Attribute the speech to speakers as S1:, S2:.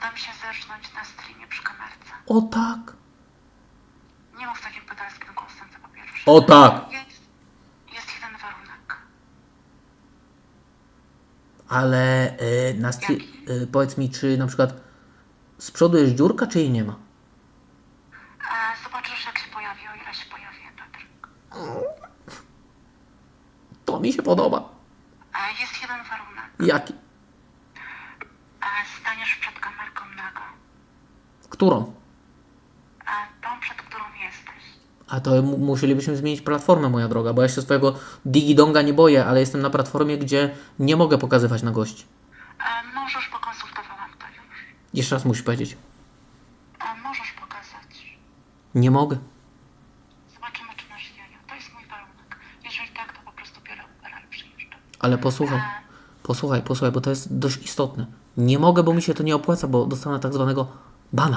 S1: dam się zerżnąć na streamie przy kamerce.
S2: O tak.
S1: Nie mów takim pedalskim głosem, to po pierwsze.
S2: O tak.
S1: Jest, jest jeden warunek.
S2: Ale y, na stri- y, powiedz mi, czy na przykład z przodu jest dziurka, czy jej nie ma?
S1: E, zobaczysz, jak się pojawi, o ile się pojawi, Patryk.
S2: To mi się podoba.
S1: E, jest jeden warunek.
S2: Jaki?
S1: E, staniesz przed kamerką nago.
S2: Którą?
S1: E, tą, przed którą jesteś.
S2: A to mu- musielibyśmy zmienić platformę, moja droga, bo ja się swojego digidonga nie boję, ale jestem na platformie, gdzie nie mogę pokazywać na gości.
S1: E, możesz, pokonsultowałam to już.
S2: Jeszcze raz musisz powiedzieć.
S1: E, możesz pokazać.
S2: Nie mogę.
S1: Zobaczymy, czy masz jaja. To jest mój warunek. Jeżeli tak, to po prostu biorę Ubera i przyjeżdżam.
S2: Ale posłuchaj, posłuchaj, posłuchaj, bo to jest dość istotne. Nie mogę, bo mi się to nie opłaca, bo dostanę tak zwanego bana.